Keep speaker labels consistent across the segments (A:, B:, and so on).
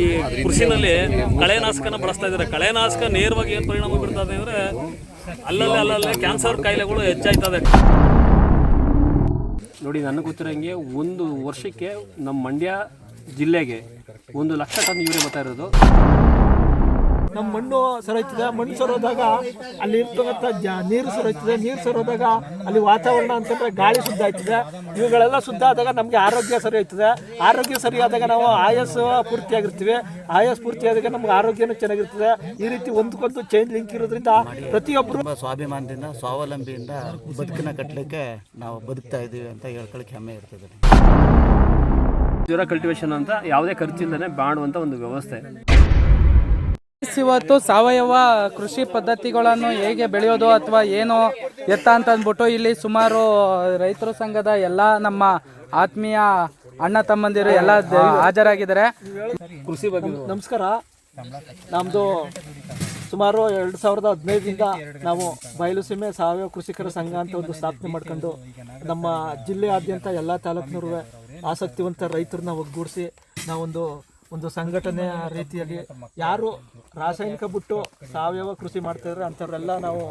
A: ಈ ಕೃಷಿನಲ್ಲಿ ಕಳೆನಾಶಕನ ಬಳಸ್ತಾ ಇದ್ದಾರೆ. ಕಳೆನಾಶಕ ನೇರವಾಗಿ ಏನು ಪರಿಣಾಮ ಬೀರ್ತದೆ ಅಂದರೆ ಅಲ್ಲಲ್ಲೇ ಅಲ್ಲಲ್ಲೇ ಕ್ಯಾನ್ಸರ್ ಕಾಯಿಲೆಗಳು ಹೆಚ್ಚಾಯ್ತದೆ ನೋಡಿ, ನನಗೆ ಗೊತ್ತಿರೋಂಗೆ ಒಂದು ವರ್ಷಕ್ಕೆ ನಮ್ಮ ಮಂಡ್ಯ ಜಿಲ್ಲೆಗೆ ಒಂದು ಲಕ್ಷ ಟನ್ ಯೂರಿಯಾ ಬರ್ತಾ ಇರೋದು.
B: ನಮ್ಮ ಮಣ್ಣು ಸರೋಯ್ತದೆ ಮಣ್ಣು ಸರೋದಾಗ ಅಲ್ಲಿ ಇರ್ತಕ್ಕಂಥ ಜ ನೀರು ಸರೋಯ್ತದೆ ನೀರು ಸರೋದಾಗ ಅಲ್ಲಿ ವಾತಾವರಣ ಅಂತಂದ್ರೆ ಗಾಳಿ ಶುದ್ಧ ಆಯ್ತದೆ ಇವುಗಳೆಲ್ಲ ಶುದ್ಧ ಆದಾಗ ನಮಗೆ ಆರೋಗ್ಯ ಸರಿ ಆಯ್ತದೆ ಆರೋಗ್ಯ ಸರಿ ಆದಾಗ ನಾವು ಆಯಸ್ಸು ಪೂರ್ತಿಯಾಗಿರ್ತೀವಿ. ಆಯಸ್ ಪೂರ್ತಿ ಆದಾಗ ನಮ್ಗೆ ಆರೋಗ್ಯನೂ ಚೆನ್ನಾಗಿರ್ತದೆ. ಈ ರೀತಿ ಒಂದಕ್ಕೊಂದು ಚೈನ್ ಲಿಂಕ್ ಇರೋದ್ರಿಂದ ಪ್ರತಿಯೊಬ್ಬರು
C: ಸ್ವಾಭಿಮಾನದಿಂದ ಸ್ವಾವಲಂಬಿಯಿಂದ ಬದುಕನ್ನ ಕಟ್ಟಲಿಕ್ಕೆ ನಾವು ಬದುಕ್ತಾ ಇದ್ದೀವಿ ಅಂತ ಹೇಳ್ಕೊಳಕ್ಕೆ ಹೆಮ್ಮೆ ಇರ್ತದೆ.
A: ಜ್ವರ ಕಲ್ಟಿವೇಶನ್ ಅಂತ ಯಾವುದೇ ಖರ್ಚಿಲ್ಲದೆ ಮಾಡುವಂಥ ಒಂದು ವ್ಯವಸ್ಥೆ.
D: ಇವತ್ತು ಸಾವಯವ ಕೃಷಿ ಪದ್ಧತಿಗಳನ್ನು ಹೇಗೆ ಬೆಳೆಯೋದು ಅಥವಾ ಏನು ಎತ್ತ ಅಂತ ಅಂದ್ಬಿಟ್ಟು ಇಲ್ಲಿ ಸುಮಾರು ರೈತರ ಸಂಘದ ಎಲ್ಲ ನಮ್ಮ ಆತ್ಮೀಯ ಅಣ್ಣ ತಮ್ಮಂದಿರು ಎಲ್ಲ ಹಾಜರಾಗಿದ್ದಾರೆ.
A: ಕೃಷಿ ಬಗ್ಗೆ
B: ನಮಸ್ಕಾರ. ನಮ್ಮದು ಸುಮಾರು ಎರಡು ಸಾವಿರದ ಹದಿನೈದರಿಂದ ನಾವು ಬಯಲುಸೀಮೆ ಸಾವಯವ ಕೃಷಿಕರ ಸಂಘ ಅಂತ ಒಂದು ಸ್ಥಾಪನೆ ಮಾಡ್ಕೊಂಡು ನಮ್ಮ ಜಿಲ್ಲೆಯಾದ್ಯಂತ ಎಲ್ಲ ತಾಲೂಕಿನವರು ಆಸಕ್ತಿವಂತ ರೈತರನ್ನ ಒಗ್ಗೂಡಿಸಿ ನಾವೊಂದು ಒಂದು ಸಂಘಟನೆಯ ರೀತಿಯಲ್ಲಿ ಯಾರು ರಾಸಾಯನಿಕ ಬಿಟ್ಟು ಸಾವಯವ ಕೃಷಿ ಮಾಡ್ತಾ ಇದ್ರೆ ಅಂಥವ್ರೆಲ್ಲ ನಾವು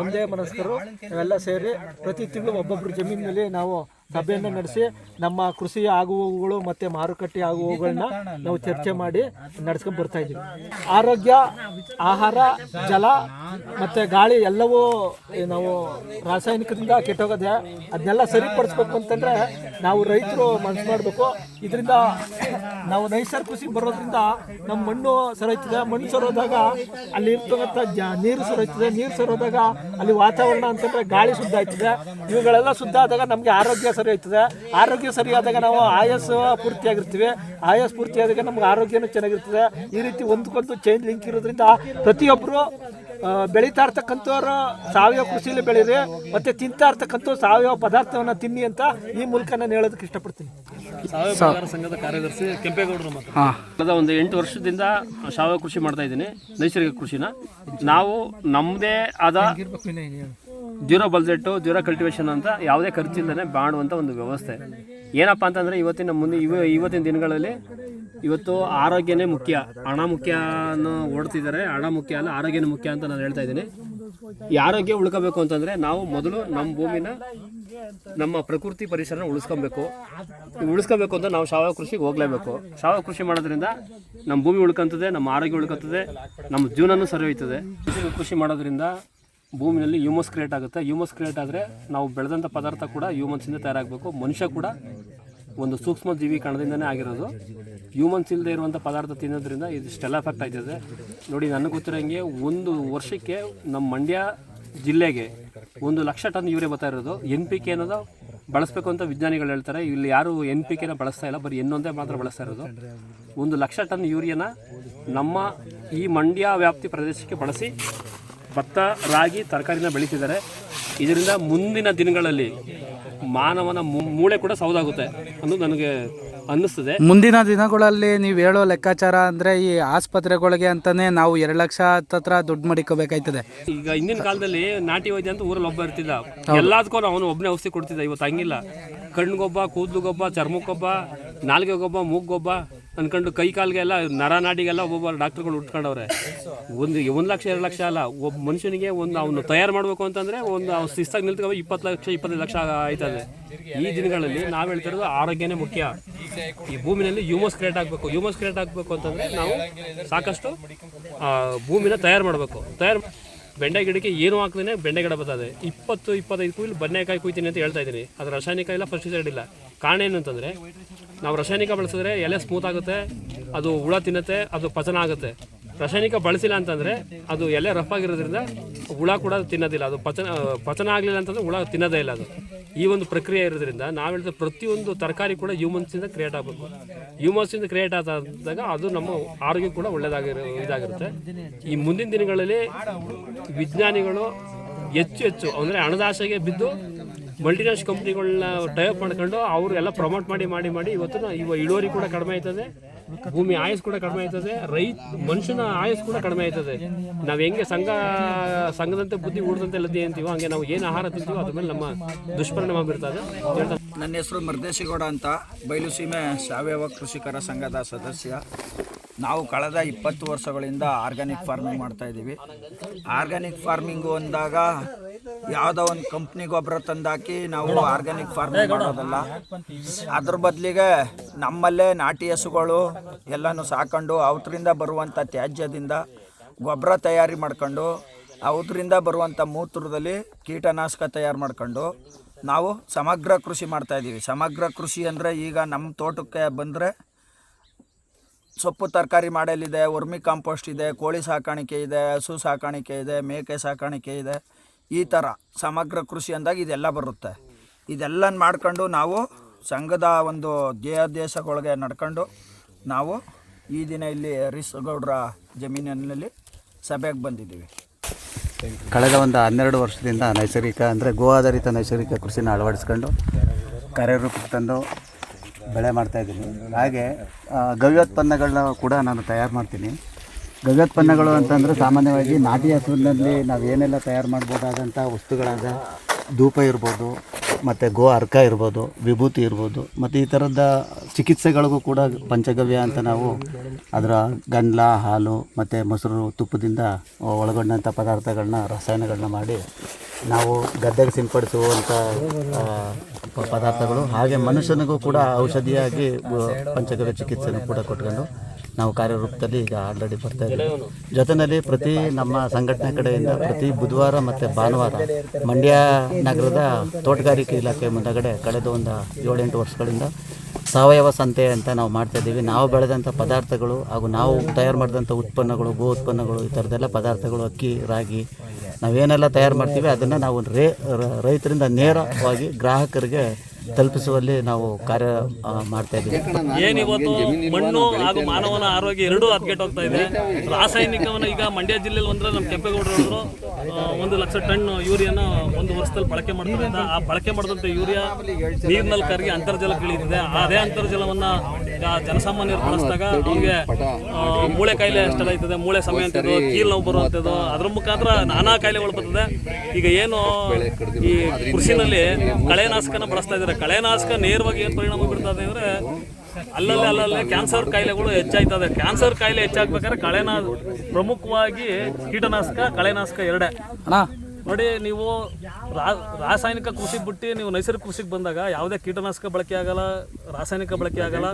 B: ಒಂದೇ ಮನಸ್ಕರು, ನಾವೆಲ್ಲ ಸೇರಿ ಪ್ರತಿ ತಿಂಗಳು ಒಬ್ಬೊಬ್ಬರು ಜಮೀನಿನಲ್ಲಿ ನಾವು ಸಭೆಯನ್ನು ನಡೆಸಿ ನಮ್ಮ ಕೃಷಿ ಆಗುವವುಗಳು ಮತ್ತೆ ಮಾರುಕಟ್ಟೆ ಆಗುವವುಗಳನ್ನ ನಾವು ಚರ್ಚೆ ಮಾಡಿ ನಡ್ಸ್ಕೊಂಡು ಬರ್ತಾ ಇದ್ದೀವಿ. ಆರೋಗ್ಯ, ಆಹಾರ, ಜಲ ಮತ್ತೆ ಗಾಳಿ ಎಲ್ಲವೂ ನಾವು ರಾಸಾಯನಿಕದಿಂದ ಕೆಟ್ಟೋಗದೆ ಅದನ್ನೆಲ್ಲ ಸರಿಪಡಿಸ್ಬೇಕು ಅಂತಂದ್ರೆ ನಾವು ರೈತರು ಮನಸ್ಸು ಮಾಡಬೇಕು. ಇದರಿಂದ ನಾವು ನೈಸರ್ಗಿಕ ಕೃಷಿ ಬರೋದ್ರಿಂದ ನಮ್ಮ ಮಣ್ಣು ಸರೋಯ್ತದೆ ಮಣ್ಣು ಸರೋದಾಗ ಅಲ್ಲಿ ಇರ್ತಕ್ಕಂಥ ನೀರು ಸರೋಯ್ತದೆ ನೀರು ಸರೋದಾಗ ಅಲ್ಲಿ ವಾತಾವರಣ ಅಂತಂದ್ರೆ ಗಾಳಿ ಶುದ್ಧ ಆಯ್ತದೆ. ಇವುಗಳೆಲ್ಲ ಶುದ್ಧ ಆದಾಗ ನಮಗೆ ಆರೋಗ್ಯ ಸರಿ ಆಯ್ತದೆ ಆರೋಗ್ಯ ಸರಿ ಆದಾಗ ನಾವು ಆಯಸ್ಸು ಪೂರ್ತಿಯಾಗಿರ್ತೀವಿ. ಆಯಸ್ ಪೂರ್ತಿ ಆದಾಗ ನಮ್ಗೆ ಆರೋಗ್ಯನೂ ಚೆನ್ನಾಗಿರ್ತದೆ. ಈ ರೀತಿ ಒಂದಕ್ಕೊಂದು ಚೈನ್ ಲಿಂಕ್ ಇರೋದ್ರಿಂದ ಪ್ರತಿಯೊಬ್ಬರು ಬೆಳೀತಾ ಇರ್ತಕ್ಕಂಥವ್ರು ಸಾವಯವ ಕೃಷಿಯಲ್ಲಿ ಬೆಳೀರಿ ಮತ್ತೆ ತಿಂತಾ ಇರ್ತಕ್ಕಂಥ ಸಾವಯವ ಪದಾರ್ಥವನ್ನ ತಿನ್ನಿ ಅಂತ ಈ ಮೂಲಕ ನಾನು ಹೇಳೋದಕ್ಕೆ ಇಷ್ಟಪಡ್ತೀನಿ.
A: ಸಂಘದ ಕಾರ್ಯದರ್ಶಿ ಕೆಂಪೇಗೌಡರು ಮಾತ್ರ ಕಳೆದ ಒಂದು ಎಂಟು ವರ್ಷದಿಂದ ಸಾವಯವ ಕೃಷಿ ಮಾಡ್ತಾ ಇದ್ದೀನಿ ನೈಸರ್ಗಿಕ ಕೃಷಿನ. ನಾವು ನಮ್ಮದೇ ಆದ ಜೀರೋ ಬಲ್ಜೆಟ್ಟು ಜೀರೋ ಕಲ್ಟಿವೇಷನ್ ಅಂತ ಯಾವುದೇ ಖರ್ಚಿಲ್ಲದೆ ಮಾಡುವಂಥ ಒಂದು ವ್ಯವಸ್ಥೆ. ಏನಪ್ಪ ಅಂತಂದರೆ ಇವತ್ತಿನ ಮುಂದೆ, ಇವ, ಇವತ್ತಿನ ದಿನಗಳಲ್ಲಿ ಇವತ್ತು ಆರೋಗ್ಯನೇ ಮುಖ್ಯ. ಹಣ ಮುಖ್ಯ ಅನ್ನೋ ಓಡ್ತಿದ್ದಾರೆ. ಹಣ ಮುಖ್ಯ ಅಲ್ಲ, ಆರೋಗ್ಯನೇ ಮುಖ್ಯ ಅಂತ ನಾನು ಹೇಳ್ತಾ ಇದ್ದೀನಿ. ಈ ಆರೋಗ್ಯ ಉಳ್ಕೋಬೇಕು ಅಂತಂದರೆ ನಾವು ಮೊದಲು ನಮ್ಮ ಭೂಮಿನ, ನಮ್ಮ ಪ್ರಕೃತಿ ಪರಿಸರನ ಉಳಿಸ್ಕೊಬೇಕು. ಉಳಿಸ್ಕೋಬೇಕು ಅಂತ ನಾವು ಸಾವಯವ ಕೃಷಿಗೆ ಹೋಗಲೇಬೇಕು. ಸಾವಯವ ಕೃಷಿ ಮಾಡೋದ್ರಿಂದ ನಮ್ಮ ಭೂಮಿ ಉಳ್ಕೊಂತದೆ, ನಮ್ಮ ಆರೋಗ್ಯ ಉಳ್ಕೊತದೆ, ನಮ್ಮ ಜೀವನನೂ ಸರಿ ಹೋಯ್ತದೆ ಕೃಷಿ ಮಾಡೋದ್ರಿಂದ ಭೂಮಿನಲ್ಲಿ ಹ್ಯೂಮಸ್ ಕ್ರಿಯೇಟ್ ಆಗುತ್ತೆ. ಹ್ಯೂಮಸ್ ಕ್ರಿಯೇಟ್ ಆದರೆ ನಾವು ಬೆಳೆದಂಥ ಪದಾರ್ಥ ಕೂಡ ಹ್ಯೂಮನ್ಸಿಂದ ತಯಾರಾಗಬೇಕು. ಮನುಷ್ಯ ಕೂಡ ಒಂದು ಸೂಕ್ಷ್ಮ ಜೀವಿ ಕಣದಿಂದನೇ ಆಗಿರೋದು. ಹ್ಯೂಮನ್ಸ್ ಇಲ್ಲದೆ ಇರುವಂಥ ಪದಾರ್ಥ ತಿನ್ನೋದ್ರಿಂದ ಇದಿಷ್ಟೆಲ್ಲ ಎಫೆಕ್ಟ್ ಆಯ್ತದೆ ನೋಡಿ, ನನಗೆ ಗೊತ್ತಿರೋಂಗೆ ಒಂದು ವರ್ಷಕ್ಕೆ ನಮ್ಮ ಮಂಡ್ಯ ಜಿಲ್ಲೆಗೆ ಒಂದು ಲಕ್ಷ ಟನ್ ಯೂರಿಯಾ ಬರ್ತಾ ಇರೋದು. ಎನ್ ಪಿ ಕೆ ಅನ್ನೋದು ಬಳಸಬೇಕು ಅಂತ ವಿಜ್ಞಾನಿಗಳು ಹೇಳ್ತಾರೆ. ಇಲ್ಲಿ ಯಾರು ಎನ್ ಪಿ ಕೆನ ಬಳಸ್ತಾ ಇಲ್ಲ, ಬರೀ ಎನ್ನೊಂದೇ ಮಾತ್ರ ಬಳಸ್ತಾ ಇರೋದು. ಒಂದು ಲಕ್ಷ ಟನ್ ಯೂರಿಯಾನ ನಮ್ಮ ಈ ಮಂಡ್ಯ ವ್ಯಾಪ್ತಿ ಪ್ರದೇಶಕ್ಕೆ ಬಳಸಿ ಭತ್ತ ರಾಗಿ ತರಕಾರಿನ ಬೆಳೀತಿದ್ದಾರೆ. ಇದರಿಂದ ಮುಂದಿನ ದಿನಗಳಲ್ಲಿ ಮಾನವನ ಮೂಳೆ ಕೂಡ ಸೌದಾಗುತ್ತೆ ಅನ್ನೋದು ನನಗೆ ಅನ್ನಿಸ್ತದೆ.
D: ಮುಂದಿನ ದಿನಗಳಲ್ಲಿ ನೀವು ಹೇಳೋ ಲೆಕ್ಕಾಚಾರ ಅಂದರೆ ಈ ಆಸ್ಪತ್ರೆಗಳಿಗೆ ಅಂತಲೇ ನಾವು ಎರಡು ಲಕ್ಷ ಹತ್ತತ್ರ ದುಡ್ಡು ಮಡಿಕೋಬೇಕಾಯ್ತದೆ.
A: ಈಗ ಹಿಂದಿನ ಕಾಲದಲ್ಲಿ ನಾಟಿ ವೈದ್ಯ ಅಂತ ಊರಲ್ಲಿ ಒಬ್ಬ ಇರ್ತಿದ್ದ. ಎಲ್ಲದಕ್ಕೂ ಅವನು ಒಬ್ಬನೇ ಔಷಧಿ ಕೊಡ್ತಿದ್ದ ಇವತ್ತು ಹಂಗಿಲ್ಲ. ಕಣ್ಗೊಬ್ಬ ಕೂದಲುಗೊಬ್ಬ ಚರ್ಮಕ್ಕೊಬ್ಬ ನಾಲ್ಗೆಗೊಬ್ಬ ಮೂಗೊಬ್ಬ ಅನ್ಕೊಂಡು ಕೈ ಕಾಲಿಗೆಲ್ಲ ನರ ನಾಡಿಗೆಲ್ಲ ಒಬ್ಬೊಬ್ಬ ಡಾಕ್ಟರ್ಗಳು ಉಟ್ಕೊಂಡವ್ರೆ. ಒಂದು ಒಂದು ಲಕ್ಷ, ಎರಡು ಲಕ್ಷ ಅಲ್ಲ, ಒಬ್ಬ ಮನುಷ್ಯನಿಗೆ ಒಂದು ಅವನು ತಯಾರು ಮಾಡಬೇಕು ಅಂತಂದರೆ ಒಂದು ಅವ್ನು ಶಿಸ್ತಾಗಿ ನಿಲ್ತ್ಕೊ, ಇಪ್ಪತ್ತು ಲಕ್ಷ, ಇಪ್ಪತ್ತೈದು ಲಕ್ಷ ಆಯ್ತದೆ ಈ ದಿನಗಳಲ್ಲಿ ನಾವು ಹೇಳ್ತಿರೋದು ಆರೋಗ್ಯನೇ ಮುಖ್ಯ. ಈ ಭೂಮಿನಲ್ಲಿ ಹ್ಯೂಮಸ್ ಕ್ರಿಯೇಟ್ ಆಗಬೇಕು. ಹ್ಯೂಮಸ್ ಕ್ರಿಯೇಟ್ ಆಗಬೇಕು ಅಂತಂದರೆ ನಾವು ಸಾಕಷ್ಟು ಭೂಮಿನ ತಯಾರು ಮಾಡಬೇಕು. ತಯಾರು ಬೆಂಡೆ ಗಿಡಕ್ಕೆ ಏನು ಹಾಕ್ತೀನಿ ಬೆಂಡೆ ಗಿಡ ಬರ್ತದೆ. ಇಪ್ಪತ್ತು, ಇಪ್ಪತ್ತೈದು ಕುಯ್ಲು ಬದನೆಕಾಯಿ ಕುಯ್ತೀನಿ ಅಂತ ಹೇಳ್ತಾ ಇದ್ದೀನಿ. ಅದು ರಾಸಾಯನಿಕ ಇಲ್ಲ ಪೆಸ್ಟಿಸೈಡ್ ಇಲ್ಲ. ಕಾರಣ ಏನು ಅಂತಂದರೆ, ನಾವು ರಾಸಾಯನಿಕ ಬಳಸಿದ್ರೆ ಎಲೆ ಸ್ಮೂತ್ ಆಗುತ್ತೆ, ಅದು ಹುಳ ತಿನ್ನುತ್ತೆ, ಅದು ಪಚನ ಆಗುತ್ತೆ. ರಾಸಾಯನಿಕ ಬಳಸಿಲ್ಲ ಅಂತಂದರೆ ಅದು ಎಲೆ ರಫ್ ಆಗಿರೋದ್ರಿಂದ ಹುಳ ಕೂಡ ತಿನ್ನೋದಿಲ್ಲ. ಅದು ಪಚನ ಪಚನ ಆಗಲಿಲ್ಲ ಅಂತಂದರೆ ಹುಳ ತಿನ್ನೋದೇ ಇಲ್ಲ ಅದು. ಈ ಒಂದು ಪ್ರಕ್ರಿಯೆ ಇರೋದ್ರಿಂದ ನಾವು ಹೇಳಿದ ಪ್ರತಿಯೊಂದು ತರಕಾರಿ ಕೂಡ ಹ್ಯೂಮನ್ಸಿಂದ ಕ್ರಿಯೇಟ್ ಆಗಬೇಕು. ಹ್ಯೂಮನ್ಸಿಂದ ಕ್ರಿಯೇಟ್ ಆದಾಗ ಅದು ನಮ್ಮ ಆರೋಗ್ಯ ಕೂಡ ಒಳ್ಳೆಯದಾಗಿರೋ ಇದಾಗಿರುತ್ತೆ. ಈ ಮುಂದಿನ ದಿನಗಳಲ್ಲಿ ವಿಜ್ಞಾನಿಗಳು ಹೆಚ್ಚು ಹೆಚ್ಚು ಅಂದರೆ ಹಣದಾಸೆಗೆ ಬಿದ್ದು ಮಲ್ಟಿನ್ಯಾಷನಲ್ ಕಂಪ್ನಿಗಳನ್ನ ಟೈಪ್ ಮಾಡ್ಕೊಂಡು ಅವರು ಎಲ್ಲ ಪ್ರಮೋಟ್ ಮಾಡಿ ಮಾಡಿ ಮಾಡಿ ಇವತ್ತು ಇವ ಇಳುವರಿ ಕೂಡ ಕಡಿಮೆ ಆಯ್ತದೆ. ಭೂಮಿ ಆಯಸ್ ಕೂಡ ಕಡಿಮೆ ಆಯ್ತದೆ, ರೈತ, ಮನುಷ್ಯನ ಆಯಸ್ ಕೂಡ ಕಡಿಮೆ ಆಯ್ತದೆ. ನಾವು ಹೆಂಗೆ ಸಂಘ, ಸಂಘದಂತೆ ಬುದ್ಧಿ ಊಟದಂತೆ ಲದ್ದಿ ಅಂತೀವೋ, ಹಂಗೆ ನಾವು ಏನು ಆಹಾರ ತಿಂತೀವೋ ಅದ್ರ ಮೇಲೆ ನಮ್ಮ ದುಷ್ಪರಿಣಾಮ ಬೀರ್ತದೆ
E: ನನ್ನ ಹೆಸರು ಮರ್ದೇಶಿಗೌಡ ಅಂತ ಬಯಲು ಸೀಮೆ ಸಾವಯವ ಕೃಷಿಕರ ಸಂಘದ ಸದಸ್ಯ. ನಾವು ಕಳೆದ ಇಪ್ಪತ್ತು ವರ್ಷಗಳಿಂದ ಆರ್ಗ್ಯಾನಿಕ್ ಫಾರ್ಮಿಂಗ್ ಮಾಡ್ತಾ ಇದ್ದೀವಿ. ಆರ್ಗ್ಯಾನಿಕ್ ಫಾರ್ಮಿಂಗು ಅಂದಾಗ ಯಾವುದೋ ಒಂದು ಕಂಪ್ನಿ ಗೊಬ್ಬರ ತಂದಾಕಿ ನಾವು ಆರ್ಗ್ಯಾನಿಕ್ ಫಾರ್ಮಿಂಗ್ ಮಾಡೋದಲ್ಲ. ಅದ್ರ ಬದಲಿಗೆ ನಮ್ಮಲ್ಲೇ ನಾಟಿ ಹಸುಗಳು ಎಲ್ಲನೂ ಸಾಕೊಂಡು ಅವರಿಂದ ಬರುವಂಥ ತ್ಯಾಜ್ಯದಿಂದ ಗೊಬ್ಬರ ತಯಾರಿ ಮಾಡ್ಕೊಂಡು ಅವರಿಂದ ಬರುವಂಥ ಮೂತ್ರದಲ್ಲಿ ಕೀಟನಾಶಕ ತಯಾರು ಮಾಡ್ಕೊಂಡು ನಾವು ಸಮಗ್ರ ಕೃಷಿ ಮಾಡ್ತಾಯಿದ್ದೀವಿ ಸಮಗ್ರ ಕೃಷಿ ಅಂದರೆ ಈಗ ನಮ್ಮ ತೋಟಕ್ಕೆ ಬಂದರೆ ಸೊಪ್ಪು ತರಕಾರಿ ಮಾಡಲಿದೆ, ವರ್ಮಿ ಕಾಂಪೋಸ್ಟ್ ಇದೆ, ಕೋಳಿ ಸಾಕಾಣಿಕೆ ಇದೆ, ಹಸು ಸಾಕಾಣಿಕೆ ಇದೆ, ಮೇಕೆ ಸಾಕಾಣಿಕೆ ಇದೆ. ಈ ಥರ ಸಮಗ್ರ ಕೃಷಿ ಅಂದಾಗ ಇದೆಲ್ಲ ಬರುತ್ತೆ. ಇದೆಲ್ಲ ಮಾಡ್ಕೊಂಡು ನಾವು ಸಂಘದ ಒಂದು ಧ್ಯೇಯೋದ್ದೇಶಗಳಿಗೆ ನಡ್ಕೊಂಡು ನಾವು ಈ ದಿನ ಇಲ್ಲಿ ಗೌಡ್ರ ಜಮೀನಿನಲ್ಲಿ ಸಭೆಗೆ ಬಂದಿದ್ದೀವಿ.
C: ಕಳೆದ ಒಂದು ಹನ್ನೆರಡು ವರ್ಷದಿಂದ ನೈಸರ್ಗಿಕ ಅಂದರೆ ಗೋ ಆಧಾರಿತ ನೈಸರ್ಗಿಕ ಕೃಷಿನ ಅಳವಡಿಸ್ಕೊಂಡು ಕಾರ್ಯರೂಪಕ್ಕೆ ತಂದು ಬೆಳೆ ಮಾಡ್ತಾಯಿದ್ದೀನಿ ಹಾಗೆ ಗವ್ಯೋತ್ಪನ್ನಗಳನ್ನ ಕೂಡ ನಾನು ತಯಾರು ಮಾಡ್ತೀನಿ. ಗವ್ಯೋತ್ಪನ್ನಗಳು ಅಂತಂದರೆ ಸಾಮಾನ್ಯವಾಗಿ ನಾಟಿ ಹಸುವಿನಲ್ಲಿ ನಾವು ಏನೆಲ್ಲ ತಯಾರು ಮಾಡ್ಬೋದಾದಂಥ ವಸ್ತುಗಳಾದ ಧೂಪ ಇರ್ಬೋದು, ಮತ್ತು ಗೋ ಅರ್ಕ ಇರ್ಬೋದು, ವಿಭೂತಿ ಇರ್ಬೋದು, ಮತ್ತು ಈ ಥರದ ಚಿಕಿತ್ಸೆಗಳಿಗೂ ಕೂಡ ಪಂಚಗವ್ಯ ಅಂತ ನಾವು ಅದರ ಗಂಡ್ಲ, ಹಾಲು ಮತ್ತು ಮೊಸರು ತುಪ್ಪದಿಂದ ಒಳಗೊಂಡಂಥ ಪದಾರ್ಥಗಳನ್ನ, ರಸಾಯನಗಳನ್ನ ಮಾಡಿ ನಾವು ಗದ್ದೆಗೆ ಸಿಂಪಡಿಸುವಂಥ ಪದಾರ್ಥಗಳು ಹಾಗೆ ಮನುಷ್ಯನಿಗೂ ಕೂಡ ಔಷಧಿಯಾಗಿ ಪಂಚಗವ್ಯ ಚಿಕಿತ್ಸೆಯನ್ನು ಕೂಡ ಕೊಟ್ಕೊಂಡು ನಾವು ಕಾರ್ಯರೂಪದಲ್ಲಿ ಈಗ ಆಲ್ರೆಡಿ ಬರ್ತಾ ಇದ್ದೀವಿ. ಜೊತೆಯಲ್ಲಿ ಪ್ರತಿ ನಮ್ಮ ಸಂಘಟನೆ ಕಡೆಯಿಂದ ಪ್ರತಿ ಬುಧವಾರ ಮತ್ತು ಭಾನುವಾರ ಮಂಡ್ಯ ನಗರದ ತೋಟಗಾರಿಕೆ ಇಲಾಖೆ ಮುಂದಗಡೆ ಕಳೆದ ಒಂದು ಏಳೆಂಟು ವರ್ಷಗಳಿಂದ ಸಾವಯವ ಸಂತೆ ಅಂತ ನಾವು ಮಾಡ್ತಾ ಇದ್ದೀವಿ. ನಾವು ಬೆಳೆದಂಥ ಪದಾರ್ಥಗಳು ಹಾಗೂ ನಾವು ತಯಾರು ಮಾಡಿದಂಥ ಉತ್ಪನ್ನಗಳು ಗೋ ಉತ್ಪನ್ನಗಳು, ಈ ಥರದ್ದೆಲ್ಲ ಪದಾರ್ಥಗಳು, ಅಕ್ಕಿ, ರಾಗಿ, ನಾವೇನೆಲ್ಲ ತಯಾರು ಮಾಡ್ತೀವಿ, ಅದನ್ನು ನಾವು ರೇ, ರೈತರಿಂದ ನೇರವಾಗಿ ಗ್ರಾಹಕರಿಗೆ ತಲುಪಿಸುವಲ್ಲಿ ನಾವು ಕಾರ್ಯ ಮಾಡ್ತಾ ಇದ್ದೀವಿ.
F: ಏನಿವತ್ತು ಮಣ್ಣು ಹಾಗೂ ಮಾನವನ ಆರೋಗ್ಯ ಎರಡೂ ಹದ್ಗೆಟ್ಟು ಹೋಗ್ತಾ ಇದೆ. ರಾಸಾಯನಿಕವನ್ನ ಈಗ ಮಂಡ್ಯ ಜಿಲ್ಲೆಯಲ್ಲಿ ಒಂದ್ರೆ ನಮ್ಮ ಕೆಂಪೇಗೌಡರವರು ಒಂದು ಲಕ್ಷ ಟನ್ ಯೂರಿಯಾನ ಒಂದು ವರ್ಷದಲ್ಲಿ ಬಳಕೆ ಮಾಡ್ತಾರೆ. ಆ ಬಳಕೆ ಮಾಡಿದಂಥ ಯೂರಿಯಾ ನೀರಿನಲ್ಲಿ ಕರಗಿ ಅಂತರ್ಜಲಕ್ಕೆ ಇಳಿದಿದೆ ಅದೇ ಅಂತರ್ಜಲವನ್ನ ಆ ಜನಸಾಮಾನ್ಯರು ಬಳಸಿದಾಗ ಅವ್ರಿಗೆ ಮೂಳೆ ಕಾಯಿಲೆ ಅಷ್ಟೆಲ್ಲ ಇರ್ತದೆ ಮೂಳೆ ಸಮಯ ಅಂತದ್ದು ಕೀಲ್ ನೋವು ಬರುವಂಥದ್ದು ಅದ್ರ ಮುಖಾಂತರ ನಾನಾ ಕಾಯಿಲೆಗಳು ಬರ್ತದೆ ಈಗ ಏನು ಈ ಕೃಷಿನಲ್ಲಿ ಕಳೆನಾಶಕನ ಬಳಸ್ತಾ ಇದ್ದಾರೆ. ಕಳೆನಾಶಕ ನೇರವಾಗಿ ಏನು ಪರಿಣಾಮ ಬೀರ್ತದೆ ಅಂದ್ರೆ ಅಲ್ಲಲ್ಲೇ ಅಲ್ಲಲ್ಲೇ ಕ್ಯಾನ್ಸರ್ ಕಾಯಿಲೆಗಳು ಹೆಚ್ಚಾಯ್ತದೆ. ಕ್ಯಾನ್ಸರ್ ಕಾಯಿಲೆ ಹೆಚ್ಚಾಗ್ಬೇಕಾದ್ರೆ ಕಳೆನಾ ಪ್ರಮುಖವಾಗಿ ಕೀಟನಾಶಕ ಕಳೆನಾಶಕ ಎರಡೇ.
D: ಅಣ್ಣ
F: ನೋಡಿ, ನೀವು ರಾಸಾಯನಿಕ ಕೃಷಿ ಬಿಟ್ಟು ನೀವು ನೈಸರ್ಗಿಕ ಕೃಷಿಗೆ ಬಂದಾಗ ಯಾವುದೇ ಕೀಟನಾಶಕ ಬಳಕೆ ಆಗಲ್ಲ, ರಾಸಾಯನಿಕ ಬಳಕೆ ಆಗಲ್ಲ,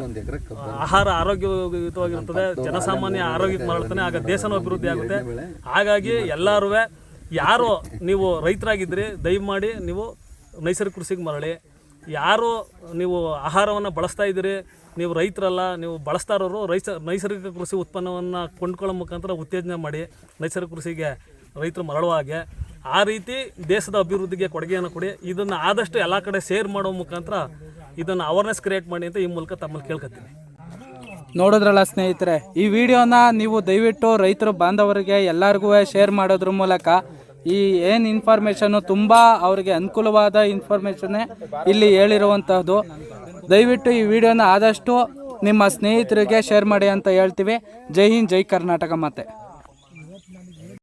F: ಆಹಾರ ಆರೋಗ್ಯಯುತವಾಗಿರ್ತದೆ ಜನಸಾಮಾನ್ಯ ಆರೋಗ್ಯಕ್ಕೆ ಮರಳ್ತಾನೆ ಆಗ ದೇಶನೂ ಅಭಿವೃದ್ಧಿ ಆಗುತ್ತೆ. ಹಾಗಾಗಿ ಎಲ್ಲರೂ ಯಾರು ನೀವು ರೈತರಾಗಿದ್ದರೆ ದಯಮಾಡಿ ನೀವು ನೈಸರ್ಗಿಕ ಕೃಷಿಗೆ ಮರಳಿ. ಯಾರು ನೀವು ಆಹಾರವನ್ನು ಬಳಸ್ತಾ ಇದ್ದೀರಿ ನೀವು ರೈತರಲ್ಲ, ನೀವು ಬಳಸ್ತಾ ಇರೋರು ರೈತ ನೈಸರ್ಗಿಕ ಕೃಷಿ ಉತ್ಪನ್ನವನ್ನು ಕೊಂಡ್ಕೊಳ್ಳೋ ಮುಖಾಂತರ ಉತ್ತೇಜನ ಮಾಡಿ ನೈಸರ್ಗಿಕ ಕೃಷಿಗೆ ರೈತರು ಮರಳುವ ಹಾಗೆ. ಆ ರೀತಿ ದೇಶದ ಅಭಿವೃದ್ಧಿಗೆ ಕೊಡುಗೆಯನ್ನು ಕೊಡಿ. ಇದನ್ನು ಆದಷ್ಟು ಎಲ್ಲ ಕಡೆ ಶೇರ್ ಮಾಡೋ ಮುಖಾಂತರ ಇದನ್ನು ಅವೇರ್ನೆಸ್ ಕ್ರಿಯೇಟ್ ಮಾಡಿ ಅಂತ ಈ ಮೂಲಕ ತಮ್ಮಲ್ಲಿ ಕೇಳ್ಕೊತೀನಿ.
D: ನೋಡಿದ್ರಲ್ಲ ಸ್ನೇಹಿತರೆ, ಈ ವಿಡಿಯೋನ ನೀವು ದಯವಿಟ್ಟು ರೈತರು, ಬಾಂಧವರಿಗೆ ಎಲ್ಲರಿಗೂ ಶೇರ್ ಮಾಡೋದ್ರ ಮೂಲಕ ಈ ಏನು ಇನ್ಫಾರ್ಮೇಷನ್ನು ತುಂಬ ಅವರಿಗೆ ಅನುಕೂಲವಾದ ಇನ್ಫಾರ್ಮೇಷನ್ನೇ ಇಲ್ಲಿ ಹೇಳಿರುವಂತಹದ್ದು. ದಯವಿಟ್ಟು ಈ ವಿಡಿಯೋನ ಆದಷ್ಟು ನಿಮ್ಮ ಸ್ನೇಹಿತರಿಗೆ ಶೇರ್ ಮಾಡಿ ಅಂತ ಹೇಳ್ತೀವಿ. ಜೈ ಹಿಂದ್, ಜೈ ಕರ್ನಾಟಕ ಮತ್ತೆ